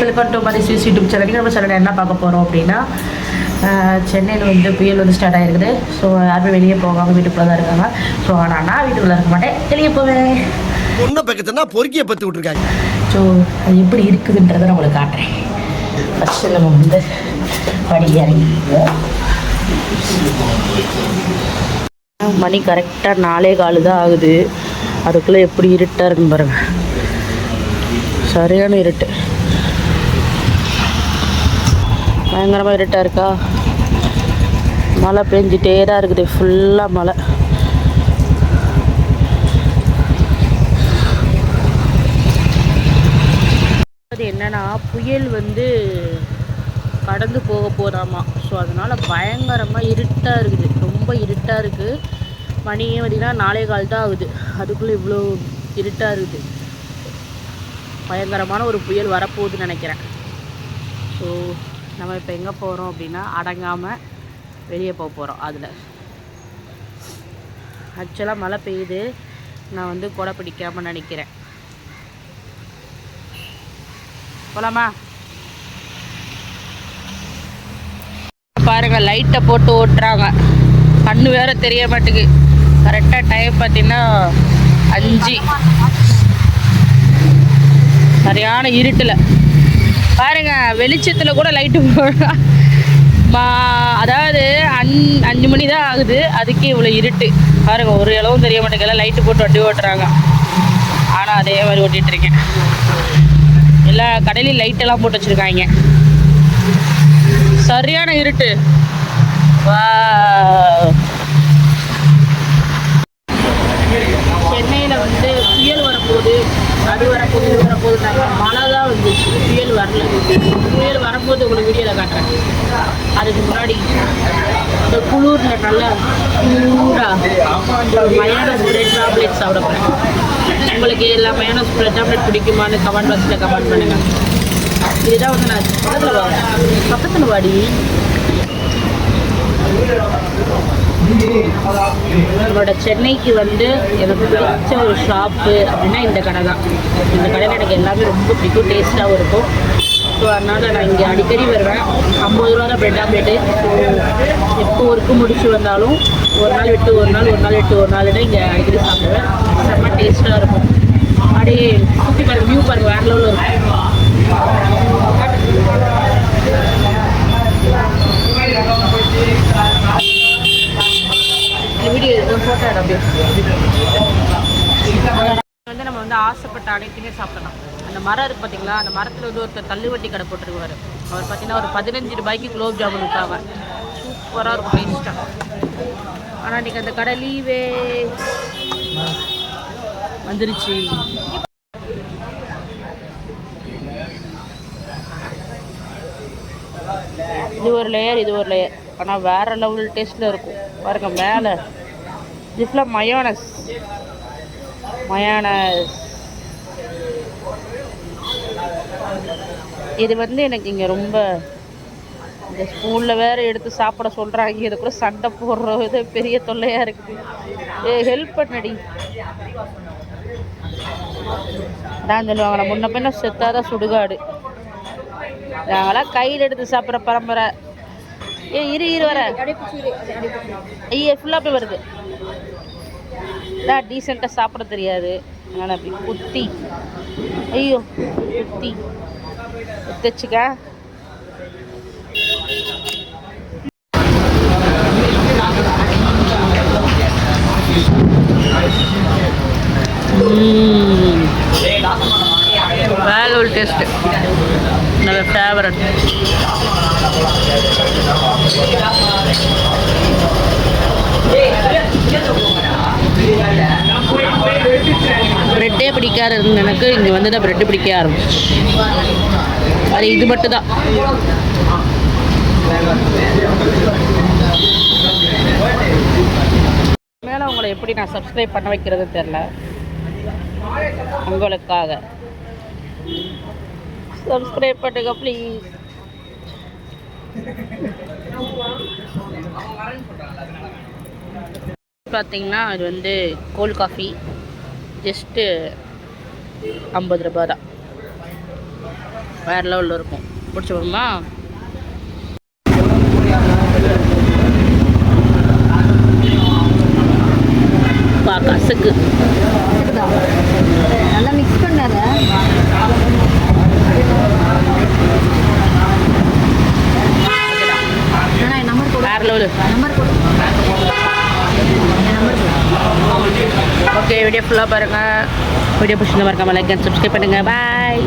Welcome to Mathi ஸ்வீஸ் YouTube channel நம்ம channel என்ன பார்க்க போகிறோம் அப்படின்னா சென்னையில் வந்து புயல் வந்து ஸ்டார்ட் ஆகிருக்குது ஸோ யாருமே வெளியே போவாங்க வீட்டுக்குள்ளே தான் இருக்காங்க. ஸோ ஆனால் நான் வீட்டுக்குள்ளே இருக்க மாட்டேன். வெளியே போவேன். பொண்ணை பக்கத்துனா பொறுக்கிய பத்து விட்டுருக்காங்க. ஸோ அது எப்படி இருக்குதுன்றதை நான் உங்களுக்கு காட்டுறேன். ஃபஸ்ட்டு நம்ம வந்து படி இறங்கிக்குவோம் மணி கரெக்டாக நாலே காலு தான் ஆகுது. அதுக்குள்ளே எப்படி இருட்டாக இருக்குன்னு பாருங்க. சரியான இருட்டு. பயங்கரமாக இருட்டாக இருக்கா? மழை பெஞ்சிட்டே தான் இருக்குது. ஃபுல்லாக மழை. அது என்னன்னா புயல் வந்து கடந்து போக போதாமா. ஸோ அதனால் பயங்கரமாக இருட்டாக இருக்குது. ரொம்ப இருட்டாக இருக்குது மணியே பார்த்திங்கன்னா நாலே கால் தான் ஆகுது. அதுக்குள்ளே இவ்வளோ இருட்டாக இருக்குது. பயங்கரமான ஒரு புயல் வரப்போகுதுன்னு நினைக்கிறேன். ஸோ நம்ம இப்போ எங்கே போகிறோம் அப்படின்னா அடங்காமல் வெளியே போக போகிறோம் அதில். ஆக்சுவலாக மழை பெய்யுது. நான் வந்து கொடை பிடிக்காமல் நினைக்கிறேன். போலாமா? பாருங்கள் லைட்டை போட்டு ஓட்டுறாங்க. கண்ணு வேற தெரிய மாட்டேங்குது. கரெக்டாக டைம் பார்த்தீங்கன்னா அஞ்சு. சரியான இருட்டில். பாருங்க வெளிச்சத்தில் கூட லைட்டு போடுறா மா அதாவது அஞ் அஞ்சு மணி தான் ஆகுது. அதுக்கே இவ்வளோ இருட்டு. பாருங்க ஒரு இளவும் தெரிய மாட்டேங்கல லைட்டு போட்டு வண்டி ஓட்டுறாங்க. ஆனால் அதே மாதிரி ஓட்டிகிட்டு இருக்கேன். எல்லா கடையிலையும் லைட்டெல்லாம் போட்டு வச்சுருக்காங்க. சரியான இருட்டு. வா சென்னையில் வந்து புயல் வரப்போகுது அது வரப்போகுது வரப்போகுது. மழை தான் வந்து புயல் வரல. புயல் வரும்போது உங்களுக்கு வீடியோவில் காட்டுறேன். அதுக்கு முன்னாடி இந்த குளூரில் நல்லா குளூராக மயான ஸ்ப்ரெட் டாப்லெட் சாப்பிட போகிறேன் உங்களுக்கு எல்லா மயான ஸ்ப்ரெட் டாப்லெட் பிடிக்குமான்னு கமெண்ட் பாக்ஸில் கமெண்ட் பண்ணுங்கள் இதுதான் வந்து நான் பக்கத்தில் பக்கத்தில் வாடி. என்னோட சென்னைக்கு வந்து எனக்கு பிடிச்ச ஒரு ஷாப்பு அப்படின்னா இந்த கடை தான். இந்த கடையில் எனக்கு எல்லாமே ரொம்ப பிடிக்கும் டேஸ்ட்டாகவும் இருக்கும். ஸோ அதனால் நான் இங்கே அடிக்கடி வருவேன். ஐம்பது ரூபா தான் பிரெட் ஆம்லேட்டு எப்போ ஒர்க்கு முடிச்சு வந்தாலும் ஒரு நாள் விட்டு ஒரு நாள் ஒரு நாள் விட்டு ஒரு நாள் இங்கே அடிக்கடி சாப்பிடுவேன். செம்ம டேஸ்ட்டாக இருக்கும். அப்படியே சுற்றி பாருங்கள் வியூ பாருங்கள் வேற லெவலில் இருக்கும் இந்த வீடியோ ஃபோட்டோ எடு அப்படியே வந்து நம்ம வந்து ஆசைப்பட்ட அனைத்துமே சாப்பிடலாம். அந்த மரம் இருக்கு பார்த்தீங்களா அந்த மரத்தில் வந்து ஒருத்தர் தள்ளுவட்டி கடை போட்டுருவார் அவர் பார்த்தீங்கன்னா ஒரு பதினஞ்சு ரூபாய்க்கு குலோப் ஜாமுன் விற்றாங்க சூப்பராக இருக்கும் டேஸ்ட்டாக ஆனால் இன்றைக்கி அந்த கடை லீவே வந்துருச்சு. இது ஒரு லேயர் இது ஒரு லேயர் ஆனால் வேறு லெவல் டேஸ்ட்டில் இருக்கும். பாருங்க மேலே. இது ஃபுல்லாக மயோனஸ் மயோனஸ் இது வந்து எனக்கு இங்கே ரொம்ப இந்த ஸ்கூலில் வேறு எடுத்து சாப்பிட சொல்கிறாங்க இது கூட சண்டை போடுற இது பெரிய தொல்லையாக இருக்குது. ஏ ஹெல்ப் பண்ணடி. தான் சொல்லுவாங்களா முன்ன பின்ன செத்தாதான் சுடுகாடு. நாங்களாம் கையில் எடுத்து சாப்பிட்ற பரம்பரை. ஏ இரு இரு வர. ஐயே ஃபுல்லாக போய் வருது. நான் டீசெண்டாக சாப்பிட தெரியாது. அதனால் அப்படி குத்தி ஐயோ குத்தி குத்திச்சுக்க வேற டெஸ்ட் டேஸ்ட்டு. நல்ல ஃபேவரட் பிரெட்டே பிடிக்காது எனக்கு இங்கே தான் ப்ரெட்டு பிடிக்க ஆரம்பிச்சு அது இது மட்டும் தான் மேலே உங்களை எப்படி நான் சப்ஸ்கிரைப் பண்ண வைக்கிறது தெரில உங்களுக்காக. சப்ஸ்கிரைப் பண்ணுங்க ப்ளீஸ் பார்த்தீங்கன்னா இது வந்து கோல்ட் காஃபி ஜஸ்ட்டு ஐம்பது ரூபா தான். வேறு லெவலில் இருக்கும். பிடிச்சி போகுமா பா கசக்கு. நல்லா மிக்ஸ் பண்ணாத. வேறு லெவலு நம்பர் கொடு. ஓகே வீடியோ ஃபுல்லாக பாருங்கள் வீடியோ பிடிச்சிருந்தா மறக்காமல் லைக் அண்ட் சப்ஸ்கிரைப் பண்ணுங்கள் பாய்